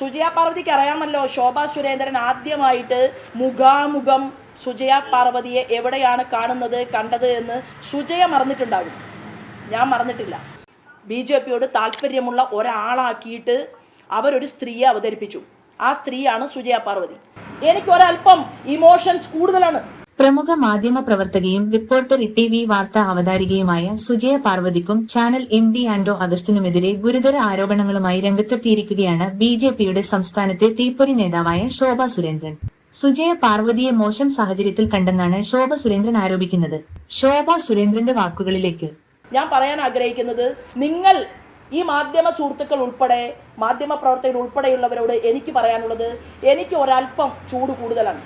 സുജയ പാർവതിക്ക് അറിയാമല്ലോ ശോഭാ സുരേന്ദ്രൻ ആദ്യമായിട്ട് മുഖാമുഖം സുജയ പാർവതിയെ എവിടെയാണ് കാണുന്നത് കണ്ടത് എന്ന് സുജയ മറന്നിട്ടുണ്ടാകും. ഞാൻ മറന്നിട്ടില്ല. ബി ജെ പിയോട് താല്പര്യമുള്ള ഒരാളാക്കിയിട്ട് അവരൊരു സ്ത്രീയെ അവതരിപ്പിച്ചു. ആ സ്ത്രീയാണ് സുജയ പാർവതി. എനിക്ക് ഒരല്പം ഇമോഷൻസ് കൂടുതലാണ്. പ്രമുഖ മാധ്യമ പ്രവർത്തകയും റിപ്പോർട്ടർ ടി വി വാർത്താ അവതാരികയുമായ സുജയ പാർവതിക്കും ചാനൽ എം ഡി ആൻഡോ അഗസ്റ്റിനുമെതിരെ ഗുരുതര ആരോപണങ്ങളുമായി രംഗത്തെത്തിയിരിക്കുകയാണ് ബി ജെ പിയുടെ സംസ്ഥാനത്തെ തീപ്പൊരി നേതാവായ ശോഭ സുരേന്ദ്രൻ. സുജയ പാർവതിയെ മോശം സാഹചര്യത്തിൽ കണ്ടെന്നാണ് ശോഭ സുരേന്ദ്രൻ ആരോപിക്കുന്നത്. ശോഭ സുരേന്ദ്രന്റെ വാക്കുകളിലേക്ക്. ഞാൻ പറയാൻ ആഗ്രഹിക്കുന്നത് നിങ്ങൾ ഈ മാധ്യമ സുഹൃത്തുക്കൾ ഉൾപ്പെടെ മാധ്യമ പ്രവർത്തകർ ഉൾപ്പെടെയുള്ളവരോട് എനിക്ക് പറയാനുള്ളത് എനിക്ക് ഒരല്പം ചൂട് കൂടുതലാണ്.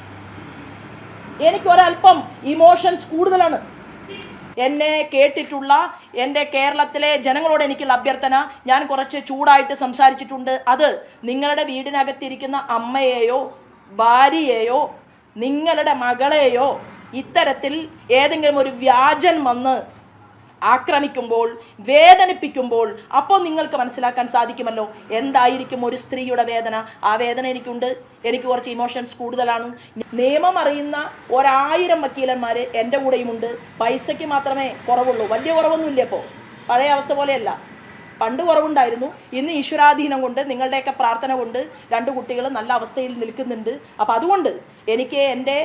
എനിക്ക് ഒരല്പം ഇമോഷൻസ് കൂടുതലാണ്. എന്നെ കേട്ടിട്ടുള്ള എന്റെ കേരളത്തിലെ ജനങ്ങളോട് എനിക്കുള്ള അഭ്യർത്ഥന ഞാൻ കുറച്ച് ചൂടായിട്ട് സംസാരിച്ചിട്ടുണ്ട്. അത് നിങ്ങളുടെ വീടിനകത്തിരിക്കുന്ന അമ്മയെയോ ഭാര്യയെയോ നിങ്ങളുടെ മകളെയോ ഇത്തരത്തിൽ ഏതെങ്കിലും ഒരു വ്യാജൻ വന്ന് ആക്രമിക്കുമ്പോൾ വേദനിപ്പിക്കുമ്പോൾ അപ്പോൾ നിങ്ങൾക്ക് മനസ്സിലാക്കാൻ സാധിക്കുമല്ലോ. എന്തായിരിക്കും ഒരു സ്ത്രീയുടെ വേദന? ആ വേദന എനിക്കുണ്ട്. എനിക്ക് കുറച്ച് ഇമോഷൻസ് കൂടുതലാണ്. നിയമം അറിയുന്ന ഒരായിരം വക്കീലന്മാർ എന്റെ കൂടെയുമുണ്ട് പൈസയ്ക്ക് മാത്രമേ കുറവുള്ളൂ. വലിയ കുറവൊന്നുമില്ല ഇപ്പോൾ. പഴയ അവസ്ഥ പോലെയല്ല. പണ്ട് കുറവുണ്ടായിരുന്നു. ഇന്ന് ഈശ്വരാധീനം കൊണ്ട് നിങ്ങളുടെയൊക്കെ പ്രാർത്ഥന കൊണ്ട് രണ്ട് കുട്ടികൾ നല്ല അവസ്ഥയിൽ നിൽക്കുന്നുണ്ട്. അപ്പോൾ അതുകൊണ്ട് എനിക്ക് എന്റെ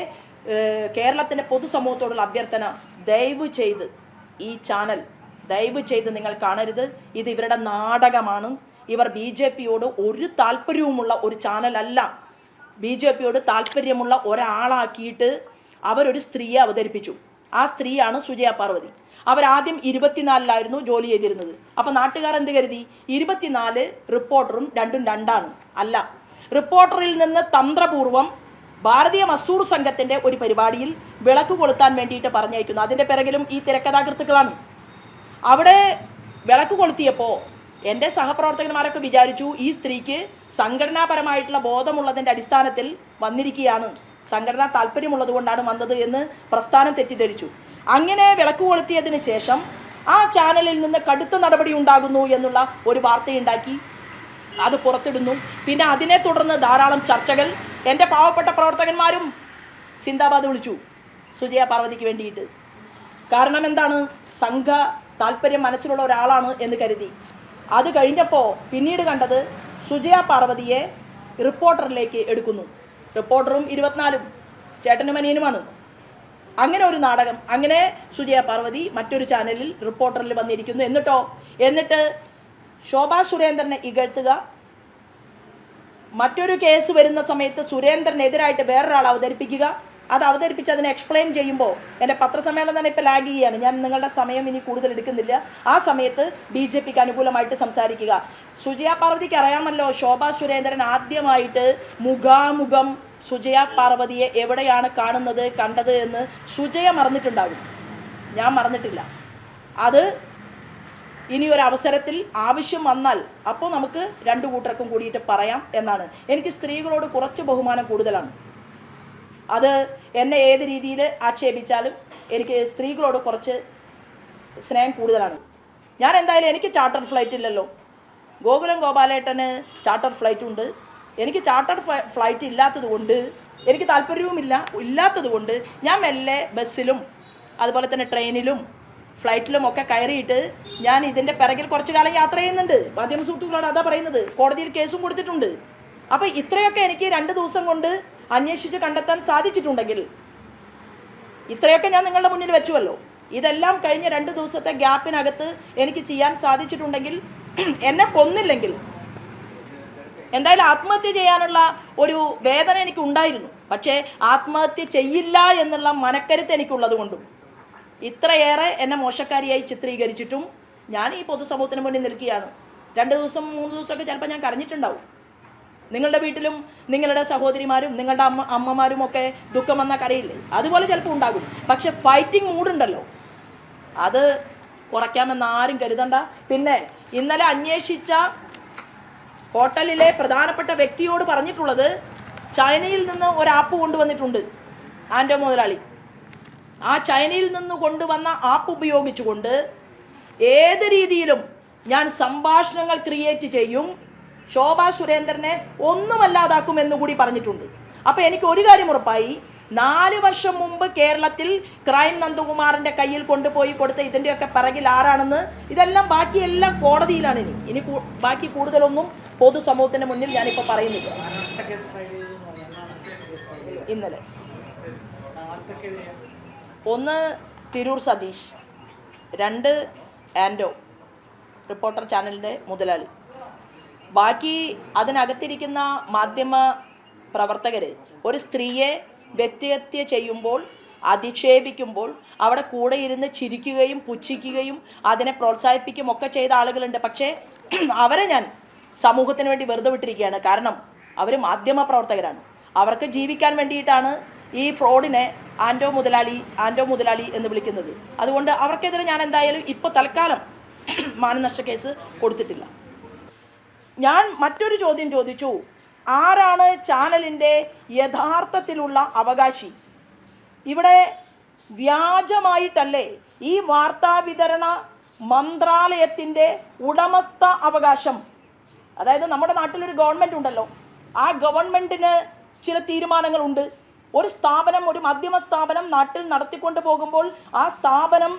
കേരളത്തിന്റെ പൊതുസമൂഹത്തോടുള്ള അഭ്യർത്ഥന ദയവ് ചെയ്ത് ഈ ചാനൽ ദയവ് ചെയ്ത് നിങ്ങൾ കാണരുത്. ഇത് ഇവരുടെ നാടകമാണ്. ഇവർ ബി ജെ പിയോട് ഒരു താല്പര്യവുമുള്ള ഒരു ചാനലല്ല. ബി ജെ പിയോട് താല്പര്യമുള്ള ഒരാളാക്കിയിട്ട് അവരൊരു സ്ത്രീയെ അവതരിപ്പിച്ചു. ആ സ്ത്രീയാണ് സുജയ പാർവതി. അവരാദ്യം ഇരുപത്തിനാലിലായിരുന്നു ജോലി ചെയ്തിരുന്നത്. അപ്പോൾ നാട്ടുകാർ എന്ത് കരുതി? ഇരുപത്തിനാല് റിപ്പോർട്ടറും രണ്ടും രണ്ടാണ്. അല്ല റിപ്പോർട്ടറിൽ നിന്ന് തന്ത്രപൂർവം ഭാരതീയ മസൂർ സംഘത്തിന്റെ ഒരു പരിപാടിയിൽ വിളക്ക് കൊളുത്താൻ വേണ്ടിയിട്ട് പറഞ്ഞയക്കുന്നു. അതിന്റെ പിറകിലും ഈ തിരക്കഥാകൃത്തുക്കളാണ്. അവിടെ വിളക്ക് കൊളുത്തിയപ്പോൾ എന്റെ സഹപ്രവർത്തകന്മാരൊക്കെ വിചാരിച്ചു ഈ സ്ത്രീക്ക് സംഘടനാപരമായിട്ടുള്ള ബോധമുള്ളതിന്റെ അടിസ്ഥാനത്തിൽ വന്നിരിക്കുകയാണ്. സംഘടനാ താല്പര്യമുള്ളത് കൊണ്ടാണ് വന്നത് എന്ന് പ്രസ്ഥാനം തെറ്റിദ്ധരിച്ചു. അങ്ങനെ വിളക്ക് കൊളുത്തിയതിന് ശേഷം ആ ചാനലിൽ നിന്ന് കടുത്ത നടപടി ഉണ്ടാകുന്നു എന്നുള്ള ഒരു വാർത്തയുണ്ടാക്കി. അത് പുറത്തിടുന്നു. പിന്നെ അതിനെ തുടർന്ന് ധാരാളം ചർച്ചകൾ എന്റെ പാവപ്പെട്ട പ്രവർത്തകന്മാരും സിന്ദാബാദ് വിളിച്ചു സുജയ പാർവതിക്ക് വേണ്ടിയിട്ട്. കാരണം എന്താണ്? സംഘ താല്പര്യം മനസ്സിലുള്ള ഒരാളാണ് എന്ന് കരുതി. അത് കഴിഞ്ഞപ്പോൾ പിന്നീട് കണ്ടത് സുജയ പാർവതിയെ റിപ്പോർട്ടറിലേക്ക് എടുക്കുന്നു. റിപ്പോർട്ടറും ഇരുപത്തിനാലും ചേട്ടനും അനിയനുമാണ്. അങ്ങനെ ഒരു നാടകം അങ്ങനെ സുജയ പാർവതി മറ്റൊരു ചാനലിൽ റിപ്പോർട്ടറിൽ വന്നിരിക്കുന്നു. എന്നിട്ടോ? എന്നിട്ട് ശോഭാ സുരേന്ദ്രനെ ഇകഴ്ത്തുക മറ്റൊരു കേസ് വരുന്ന സമയത്ത് സുരേന്ദ്രനെതിരായിട്ട് വേറൊരാൾ അവതരിപ്പിക്കുക. അത് അവതരിപ്പിച്ച് അതിനെ എക്സ്പ്ലെയിൻ ചെയ്യുമ്പോൾ എന്റെ പത്രസമ്മേളനം തന്നെ ഇപ്പോൾ ലാഗ് ചെയ്യുകയാണ്. ഞാൻ നിങ്ങളുടെ സമയം ഇനി കൂടുതൽ എടുക്കുന്നില്ല. ആ സമയത്ത് ബി ജെ പിക്ക് അനുകൂലമായിട്ട് സംസാരിക്കുക. സുജയ പാർവതിക്ക് അറിയാമല്ലോ ശോഭാ സുരേന്ദ്രൻ ആദ്യമായിട്ട് മുഖാമുഖം സുജയ പാർവതിയെ എവിടെയാണ് കാണുന്നത് കണ്ടത് എന്ന് സുജയ മറന്നിട്ടുണ്ടാകും. ഞാൻ മറന്നിട്ടില്ല. അത് ഇനി ഒരു അവസരത്തിൽ ആവശ്യം വന്നാൽ അപ്പോൾ നമുക്ക് രണ്ട് കൂട്ടർക്കും കൂടിയിട്ട് പറയാം എന്നാണ്. എനിക്ക് സ്ത്രീകളോട് കുറച്ച് ബഹുമാനം കൂടുതലാണ്. അത് എന്നെ ഏത് രീതിയിൽ ആക്ഷേപിച്ചാലും എനിക്ക് സ്ത്രീകളോട് കുറച്ച് സ്നേഹം കൂടുതലാണ്. ഞാൻ എന്തായാലും എനിക്ക് ചാർട്ടർ ഫ്ലൈറ്റ് ഇല്ലല്ലോ. ഗോകുലം ഗോപാലേട്ടന് ചാർട്ടർ ഫ്ലൈറ്റ് ഉണ്ട്. എനിക്ക് ചാർട്ടർ ഫ്ലൈറ്റ് ഇല്ലാത്തത് കൊണ്ട് എനിക്ക് താല്പര്യവുമില്ല ഇല്ലാത്തത് കൊണ്ട് ഞാൻ മെല്ലെ ബസ്സിലും അതുപോലെ തന്നെ ട്രെയിനിലും ഫ്ലൈറ്റിലും ഒക്കെ കയറിയിട്ട് ഞാൻ ഇതിന്റെ പിറകിൽ കുറച്ച് കാലം യാത്ര ചെയ്യുന്നുണ്ട്. മാധ്യമ സുഹൃത്തുക്കളോട് അതാ പറയുന്നത്. കോടതിയിൽ കേസും കൊടുത്തിട്ടുണ്ട്. അപ്പോൾ ഇത്രയൊക്കെ എനിക്ക് രണ്ട് ദിവസം കൊണ്ട് അന്വേഷിച്ച് കണ്ടെത്താൻ സാധിച്ചിട്ടുണ്ടെങ്കിൽ ഇത്രയൊക്കെ ഞാൻ നിങ്ങളുടെ മുന്നിൽ വെച്ചുവല്ലോ. ഇതെല്ലാം കഴിഞ്ഞ രണ്ട് ദിവസത്തെ ഗ്യാപ്പിനകത്ത് എനിക്ക് ചെയ്യാൻ സാധിച്ചിട്ടുണ്ടെങ്കിൽ എന്നെ കൊന്നില്ലെങ്കിൽ എന്തായാലും ആത്മഹത്യ ചെയ്യാനുള്ള ഒരു വേദന എനിക്ക് ഉണ്ടായിരുന്നു പക്ഷേ ആത്മഹത്യ ചെയ്യില്ല എന്നുള്ള മനക്കരുത്ത് എനിക്കുള്ളത് കൊണ്ടും. ഇത്രയേറെ എന്നെ മോശക്കാരിയായി ചിത്രീകരിച്ചിട്ടും ഞാൻ ഈ പൊതുസമൂഹത്തിന് മുന്നിൽ നിൽക്കുകയാണ്. രണ്ട് ദിവസം മൂന്ന് ദിവസമൊക്കെ ചിലപ്പോൾ ഞാൻ കരഞ്ഞിട്ടുണ്ടാവും. നിങ്ങളുടെ വീട്ടിലും നിങ്ങളുടെ സഹോദരിമാരും നിങ്ങളുടെ അമ്മ അമ്മമാരും ഒക്കെ ദുഃഖം വന്ന കരയില്ലേ? അതുപോലെ ചിലപ്പോൾ ഉണ്ടാകും. പക്ഷെ ഫൈറ്റിംഗ് മൂഡുണ്ടല്ലോ അത് കുറയ്ക്കാമെന്ന് ആരും കരുതണ്ട. പിന്നെ ഇന്നലെ അന്വേഷിച്ച ഹോട്ടലിലെ പ്രധാനപ്പെട്ട വ്യക്തിയോട് പറഞ്ഞിട്ടുള്ളത് ചൈനയിൽ നിന്ന് ഒരു ആപ്പ് കൊണ്ടുവന്നിട്ടുണ്ട് ആൻഡോ മുതലാളി. ആ ചൈനയിൽ നിന്ന് കൊണ്ടുവന്ന ആപ്പ് ഉപയോഗിച്ചുകൊണ്ട് ഏത് രീതിയിലും ഞാൻ സംഭാഷണങ്ങൾ ക്രിയേറ്റ് ചെയ്യും. ശോഭാ സുരേന്ദ്രനെ ഒന്നുമല്ലാതാക്കും എന്നുകൂടി പറഞ്ഞിട്ടുണ്ട്. അപ്പോൾ എനിക്ക് ഒരു കാര്യം ഉറപ്പായി. നാല് വർഷം മുമ്പ് കേരളത്തിൽ ക്രൈം നന്ദകുമാറിന്റെ കയ്യിൽ കൊണ്ടുപോയി കൊടുത്ത ഇതിന്റെയൊക്കെ പിറകിൽ ആരാണെന്ന് ഇതെല്ലാം ബാക്കിയെല്ലാം കോടതിയിലാണ് ഇനി. ഇനി ബാക്കി കൂടുതലൊന്നും പൊതുസമൂഹത്തിന് മുന്നിൽ ഞാനിപ്പോൾ പറയുന്നില്ല. ഇന്നലെ. ഒന്ന് തിരൂർ സതീഷ് രണ്ട് ആൻഡോ റിപ്പോർട്ടർ ചാനലിന്റെ മുതലാളി. ബാക്കി അതിനകത്തിരിക്കുന്ന മാധ്യമ പ്രവർത്തകർ ഒരു സ്ത്രീയെ വ്യക്തിഹത്യ ചെയ്യുമ്പോൾ അധിക്ഷേപിക്കുമ്പോൾ അവിടെ കൂടെ ഇരുന്ന് ചിരിക്കുകയും പുച്ഛിക്കുകയും അതിനെ പ്രോത്സാഹിപ്പിക്കുകയും ഒക്കെ ചെയ്ത ആളുകളുണ്ട്. പക്ഷേ അവരെ ഞാൻ സമൂഹത്തിന് വേണ്ടി വെറുതെ വിട്ടിരിക്കുകയാണ്. കാരണം അവർ മാധ്യമ പ്രവർത്തകരാണ്. അവർക്ക് ജീവിക്കാൻ വേണ്ടിയിട്ടാണ് ഈ ഫ്രോഡിനെ ആൻഡോ മുതലാളി ആൻഡോ മുതലാളി എന്ന് വിളിക്കുന്നത്. അതുകൊണ്ട് അവർക്കെതിരെ ഞാൻ എന്തായാലും ഇപ്പോൾ തൽക്കാലം മാനനഷ്ട കേസ് കൊടുത്തിട്ടില്ല. ഞാൻ മറ്റൊരു ചോദ്യം ചോദിച്ചു. ആരാണ് ചാനലിന്റെ യഥാർത്ഥത്തിലുള്ള അവകാശി? ഇവിടെ വ്യാജമായിട്ടല്ലേ ഈ വാർത്താ വിതരണ മന്ത്രാലയത്തിന്റെ ഉടമസ്ഥ അവകാശം? അതായത് നമ്മുടെ നാട്ടിലൊരു ഗവൺമെന്റ് ഉണ്ടല്ലോ. ആ ഗവൺമെന്റിന് ചില തീരുമാനങ്ങളുണ്ട്. ഒരു സ്ഥാപനം ഒരു മാധ്യമ സ്ഥാപനം നാട്ടിൽ നടത്തിക്കൊണ്ട് പോകുമ്പോൾ ആ സ്ഥാപനം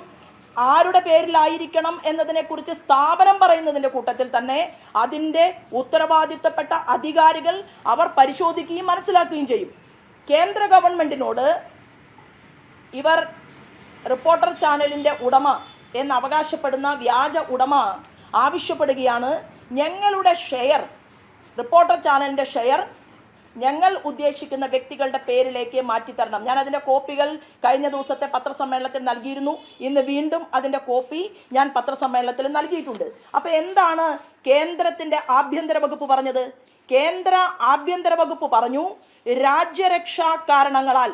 ആരുടെ പേരിലായിരിക്കണം എന്നതിനെക്കുറിച്ച് സ്ഥാപനം പറയുന്നതിന്റെ കൂട്ടത്തിൽ തന്നെ അതിന്റെ ഉത്തരവാദിത്തപ്പെട്ട അധികാരികൾ അവർ പരിശോധിക്കുകയും മനസ്സിലാക്കുകയും ചെയ്യും. കേന്ദ്ര ഗവൺമെന്റിനോട് ഇവർ റിപ്പോർട്ടർ ചാനലിന്റെ ഉടമ എന്ന് അവകാശപ്പെടുന്ന വ്യാജ ഉടമ ആവശ്യപ്പെടുകയാണ്. ഞങ്ങളുടെ ഷെയർ റിപ്പോർട്ടർ ചാനലിന്റെ ഷെയർ ഞങ്ങൾ ഉദ്ദേശിക്കുന്ന വ്യക്തികളുടെ പേരിലേക്ക് മാറ്റിത്തരണം ഞാൻ അതിന്റെ കോപ്പികൾ കഴിഞ്ഞ ദിവസത്തെ പത്രസമ്മേളനത്തിൽ നൽകിയിരുന്നു. ഇന്ന് വീണ്ടും അതിന്റെ കോപ്പി ഞാൻ പത്രസമ്മേളനത്തിൽ നൽകിയിട്ടുണ്ട്. അപ്പോൾ എന്താണ് കേന്ദ്രത്തിന്റെ ആഭ്യന്തര വകുപ്പ് പറഞ്ഞത്? കേന്ദ്ര ആഭ്യന്തര വകുപ്പ് പറഞ്ഞു രാജ്യരക്ഷാ കാരണങ്ങളാൽ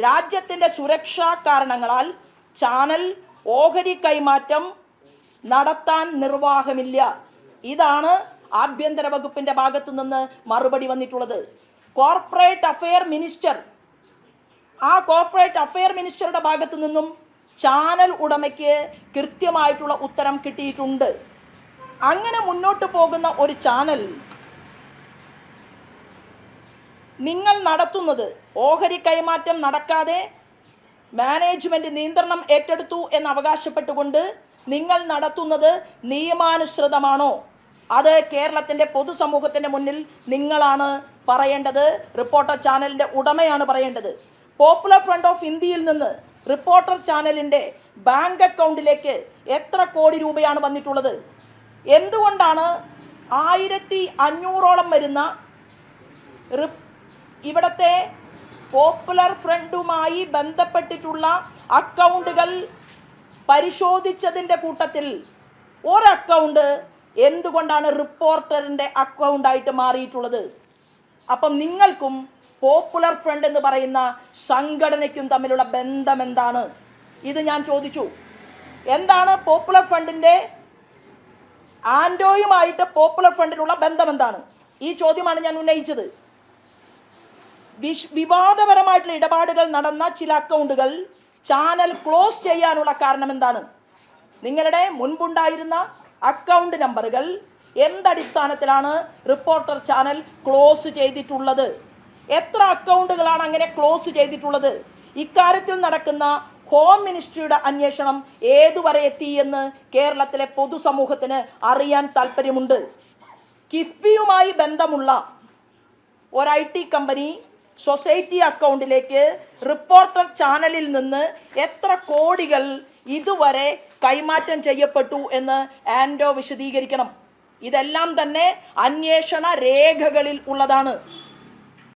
രാജ്യത്തിന്റെ സുരക്ഷാ കാരണങ്ങളാൽ ചാനൽ ഓഹരി കൈമാറ്റം നടത്താൻ നിർവാഹമില്ല. ഇതാണ് ആഭ്യന്തര വകുപ്പിന്റെ ഭാഗത്തു നിന്ന് മറുപടി വന്നിട്ടുള്ളത്. Corporate affair minister. ആ കോർപ്പറേറ്റ് അഫെയർ മിനിസ്റ്ററുടെ ഭാഗത്തു നിന്നും ചാനൽ ഉടമയ്ക്ക് കൃത്യമായിട്ടുള്ള ഉത്തരം കിട്ടിയിട്ടുണ്ട്. അങ്ങനെ മുന്നോട്ട് പോകുന്ന ഒരു ചാനൽ നിങ്ങൾ നടത്തുന്നത് ഓഹരി കൈമാറ്റം നടക്കാതെ മാനേജ്മെന്റ് നിയന്ത്രണം ഏറ്റെടുത്തു എന്ന് അവകാശപ്പെട്ടുകൊണ്ട് നിങ്ങൾ നടത്തുന്നത് നിയമാനുസൃതമാണോ? അത് കേരളത്തിന്റെ പൊതുസമൂഹത്തിന്റെ മുന്നിൽ നിങ്ങളാണ് പറയേണ്ടത് റിപ്പോർട്ടർ ചാനലിന്റെ ഉടമയാണ് പറയേണ്ടത്. പോപ്പുലർ ഫ്രണ്ട് ഓഫ് ഇന്ത്യയിൽ നിന്ന് റിപ്പോർട്ടർ ചാനലിന്റെ ബാങ്ക് അക്കൗണ്ടിലേക്ക് എത്ര കോടി രൂപയാണ് വന്നിട്ടുള്ളത്? എന്തുകൊണ്ടാണ് ആയിരത്തി അഞ്ഞൂറോളം വരുന്ന ഇവിടത്തെ പോപ്പുലർ ഫ്രണ്ടുമായി ബന്ധപ്പെട്ടിട്ടുള്ള അക്കൗണ്ടുകൾ പരിശോധിച്ചതിന്റെ കൂട്ടത്തിൽ ഒരക്കൗണ്ട് എന്തുകൊണ്ടാണ് റിപ്പോർട്ടറിന്റെ അക്കൗണ്ടായിട്ട് മാറിയിട്ടുള്ളത്? അപ്പം നിങ്ങൾക്കും പോപ്പുലർ ഫ്രണ്ട് എന്ന് പറയുന്ന സംഘടനയ്ക്കും തമ്മിലുള്ള ബന്ധം എന്താണ്? ഇത് ഞാൻ ചോദിച്ചു. എന്താണ് പോപ്പുലർ ഫ്രണ്ടിന്റെ ആൻഡോയുമായിട്ട് പോപ്പുലർ ഫ്രണ്ടിനുള്ള ബന്ധം എന്താണ്? ഈ ചോദ്യമാണ് ഞാൻ ഉന്നയിച്ചത്. വിഷ് വിവാദപരമായിട്ടുള്ള ഇടപാടുകൾ നടന്ന ചില അക്കൗണ്ടുകൾ ചാനൽ ക്ലോസ് ചെയ്യാനുള്ള കാരണം എന്താണ്? നിങ്ങളുടെ മുൻപുണ്ടായിരുന്ന അക്കൗണ്ട് നമ്പറുകൾ എന്തടിസ്ഥാനത്തിലാണ് റിപ്പോർട്ടർ ചാനൽ ക്ലോസ് ചെയ്തിട്ടുള്ളത്? എത്ര അക്കൗണ്ടുകളാണ് അങ്ങനെ ക്ലോസ് ചെയ്തിട്ടുള്ളത്? ഇക്കാര്യത്തിൽ നടക്കുന്ന ഹോം മിനിസ്ട്രിയുടെ അന്വേഷണം ഏതുവരെ എത്തി എന്ന് കേരളത്തിലെ പൊതുസമൂഹത്തിന് അറിയാൻ താല്പര്യമുണ്ട് കിഫ്ബിയുമായി ബന്ധമുള്ള ഒരു ഐ ടി കമ്പനി സൊസൈറ്റി അക്കൗണ്ടിലേക്ക് റിപ്പോർട്ടർ ചാനലിൽ നിന്ന് എത്ര കോടികൾ ഇതുവരെ കൈമാറ്റം ചെയ്യപ്പെട്ടു എന്ന് ആൻഡോ വിശദീകരിക്കണം. ഇതെല്ലാം തന്നെ അന്വേഷണ രേഖകളിൽ ഉള്ളതാണ്.